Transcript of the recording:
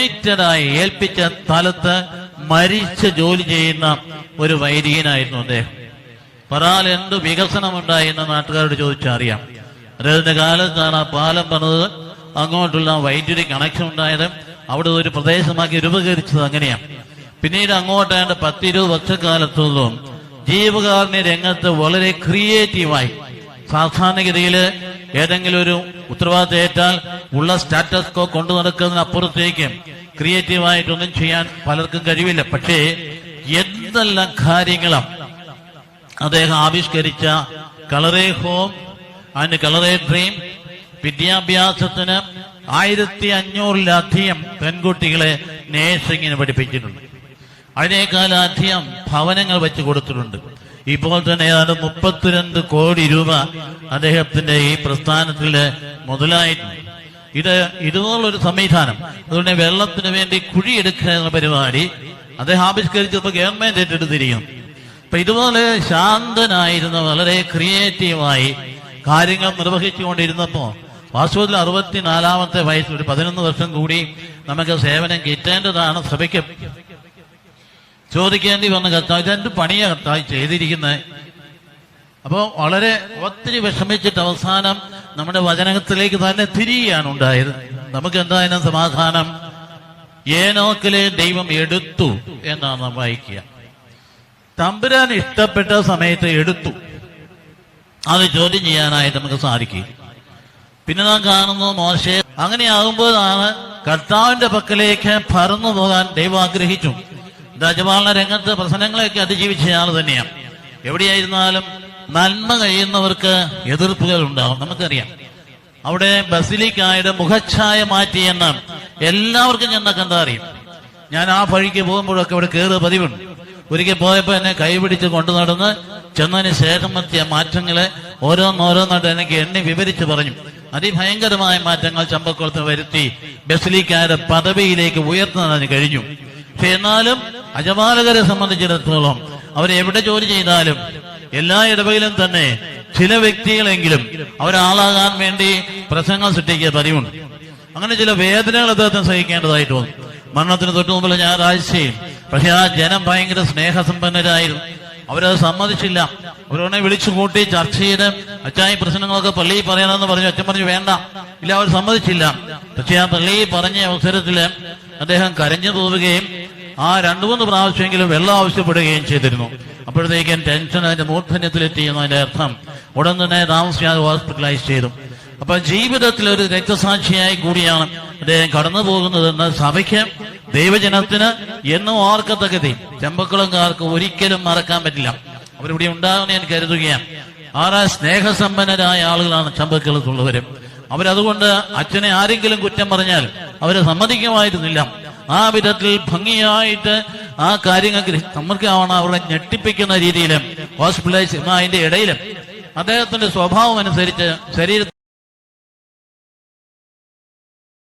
കമ്മിറ്റഡായി ഏൽപ്പിച്ച സ്ഥലത്ത് മരിച്ച് ജോലി ചെയ്യുന്ന ഒരു വൈദികനായിരുന്നു അദ്ദേഹം. പറാൽ എന്ത് വികസനമുണ്ടായി എന്ന് നാട്ടുകാരോട് ചോദിച്ചറിയാം. അദ്ദേഹത്തിന്റെ കാലത്താണ് ആ പാലം പണിത് അങ്ങോട്ടുള്ള വൈദ്യുതി കണക്ഷൻ ഉണ്ടായത്. അവിടെ ഒരു പ്രദേശമാക്കി രൂപീകരിച്ചത് അങ്ങനെയാണ്. പിന്നീട് അങ്ങോട്ടാണ്ട് പത്തിരുപത് വർഷക്കാലത്തോളം ജീവകാരുണ്യ രംഗത്ത് വളരെ ക്രിയേറ്റീവായി സാധാരണഗതിയിൽ ഏതെങ്കിലും ഒരു ഉത്തരവാദിത്തം ഏറ്റാൽ ഉള്ള സ്റ്റാറ്റസ് കോ കൊണ്ടു നടക്കുന്നതിനപ്പുറത്തേക്ക് ക്രിയേറ്റീവായിട്ടൊന്നും ചെയ്യാൻ പലർക്കും കഴിവില്ല. പക്ഷേ എന്തെല്ലാം കാര്യങ്ങളും അദ്ദേഹം ആവിഷ്കരിച്ച കളറെ ഹോം ആൻഡ് കളറേ ഡ്രീം വിദ്യാഭ്യാസത്തിന് ആയിരത്തി അഞ്ഞൂറിലധികം പെൺകുട്ടികളെ നേഴ്സിങ്ങിന് പഠിപ്പിച്ചിട്ടുണ്ട്. അതിനേക്കാളധികം ഭവനങ്ങൾ വെച്ച് കൊടുത്തിട്ടുണ്ട്. ഇപ്പോൾ തന്നെ ഏതാണ്ട് മുപ്പത്തിരണ്ട് കോടി രൂപ അദ്ദേഹത്തിന്റെ ഈ പ്രസ്ഥാനത്തിൽ മുതലായിട്ടുണ്ട് ഇത് ഇതുപോലൊരു സംവിധാനം. അതുകൊണ്ട് വെള്ളത്തിന് വേണ്ടി കുഴിയെടുക്കുക എന്ന പരിപാടി അദ്ദേഹം ആവിഷ്കരിച്ചപ്പോൾ ഗവൺമെന്റ് ഏറ്റെടുത്തിരിക്കും അപ്പൊ ഇതുപോലെ ശാന്തനായിരുന്ന വളരെ ക്രിയേറ്റീവായി കാര്യങ്ങൾ നിർവഹിച്ചുകൊണ്ടിരുന്നപ്പോ വാസ്തവത്തിൽ അറുപത്തിനാലാമത്തെ വയസ്സിൽ ഒരു പതിനൊന്ന് വർഷം കൂടി നമുക്ക് സേവനം കിട്ടേണ്ടതാണ്. സഭയ്ക്ക് ചോദിക്കേണ്ടി വന്ന കർത്താവ് ഇതെന്ത് പണിയ കർത്താവ് ചെയ്തിരിക്കുന്നത് അപ്പോൾ വളരെ ഒത്തിരി വിഷമിച്ചിട്ട് അവസാനം നമ്മുടെ വചനത്തിലേക്ക് തന്നെ തിരിയാണ് ഉണ്ടായത്. നമുക്ക് എന്തായാലും സമാധാനം? ഏനോക്കിലെ ദൈവം എടുത്തു എന്നാണ് നാം വായിക്കുക. തമ്പുരാൻ ഇഷ്ടപ്പെട്ട സമയത്ത് എടുത്തു. അത് ചോദ്യം ചെയ്യാനായിട്ട് നമുക്ക് സാധിക്കും. പിന്നെ നാം കാണുന്നു മോശെ അങ്ങനെയാകുമ്പോഴാണ് കർത്താവിന്റെ പക്കലേക്ക് പറന്നു പോകാൻ ദൈവം ആഗ്രഹിച്ചു. രാജപാലന രംഗത്ത് പ്രശ്നങ്ങളെയൊക്കെ അതിജീവിച്ച ആൾ തന്നെയാണ് എവിടെയായിരുന്നാലും നന്മ കഴിയുന്നവർക്ക് എതിർപ്പുകൾ ഉണ്ടാവും നമുക്കറിയാം. അവിടെ ബസിലിക്കായുടെ മുഖച്ഛായ മാറ്റിയെന്ന് എല്ലാവർക്കും ചെന്നൊക്കെ എന്താ അറിയും ഞാൻ ആ വഴിക്ക് പോകുമ്പോഴൊക്കെ ഇവിടെ കയറുക പതിവുണ്ട്. ഒരിക്കൽ പോയപ്പോ എന്നെ കൈപിടിച്ച് കൊണ്ടു നടന്ന് ചെന്നതിന് ശേഷം എത്തിയ മാറ്റങ്ങളെ ഓരോന്നോരോന്നായിട്ട് എനിക്ക് എണ്ണി വിവരിച്ചു പറഞ്ഞു. അതിഭയങ്കരമായ മാറ്റങ്ങൾ ചമ്പക്കുളത്ത് വരുത്തി ബസിലിക്കാരുടെ പദവിയിലേക്ക് ഉയർത്തുന്നതിന് കഴിഞ്ഞു. പക്ഷെ എന്നാലും അജപാലകരെ സംബന്ധിച്ചിടത്തോളം അവരെവിടെ ജോലി ചെയ്താലും എല്ലാ ഇടവയിലും തന്നെ ചില വ്യക്തികളെങ്കിലും അവരാളാകാൻ വേണ്ടി പ്രസംഗം സൃഷ്ടിക്കുക പതിവുണ്ട്. അങ്ങനെ ചില വേദനകൾ അദ്ദേഹത്തിന് സഹിക്കേണ്ടതായിട്ട് വന്നു. മരണത്തിന് തൊട്ടു മുമ്പുള്ള ഞായറാഴ്ചയും പക്ഷെ ആ ജനം ഭയങ്കര സ്നേഹസമ്പന്നരായിരുന്നു. അവരത് സമ്മതിച്ചില്ല. അവരോടെ വിളിച്ചു കൂട്ടി ചർച്ച ചെയ്ത് അച്ചായി പ്രശ്നങ്ങളൊക്കെ പള്ളിയിൽ പറയണമെന്ന് പറഞ്ഞു. അച്ഛൻ പറഞ്ഞു വേണ്ട. ഇല്ല അവർ സമ്മതിച്ചില്ല. പക്ഷെ ആ പള്ളിയിൽ പറഞ്ഞ അവസരത്തിൽ അദ്ദേഹം കരഞ്ഞു പോവുകയും ആ രണ്ടു മൂന്ന് പ്രാവശ്യമെങ്കിലും വെള്ളം ആവശ്യപ്പെടുകയും ചെയ്തിരുന്നു. അപ്പോഴത്തേക്കും ടെൻഷൻ അതിന്റെ മൂർധന്യത്തിലെത്തി എന്നതിന്റെ അർത്ഥം. ഉടൻ തന്നെ താമസിയാതെ ഹോസ്പിറ്റലൈസ് ചെയ്തു. അപ്പൊ ജീവിതത്തിൽ ഒരു രക്തസാക്ഷിയായി കൂടിയാണ് അദ്ദേഹം കടന്നു പോകുന്നതെന്ന് സഭയ്ക്ക് ദൈവജനത്തിന് എന്നും ഓർക്കത്തക്കതി. ചെമ്പക്കുളംകാർക്ക് ഒരിക്കലും മറക്കാൻ പറ്റില്ല. അവരിവിടെ ഉണ്ടാകുമെന്ന് ഞാൻ കരുതുകയാണ്. ആറാ സ്നേഹസമ്പന്നരായ ആളുകളാണ് ചമ്പക്കുളത്തുള്ളവരും. അവരതുകൊണ്ട് അച്ഛനെ ആരെങ്കിലും കുറ്റം പറഞ്ഞാൽ അവരെ സമ്മതിക്കുമായിരുന്നില്ല. ആ വിധത്തിൽ ഭംഗിയായിട്ട് ആ കാര്യങ്ങൾ നമ്മൾക്കാവണം അവരെ ഞെട്ടിപ്പിക്കുന്ന രീതിയിലും ഹോസ്പിറ്റലൈസ് അതിന്റെ ഇടയിലും. അദ്ദേഹത്തിന്റെ സ്വഭാവം അനുസരിച്ച് ശരീരത്തിൽ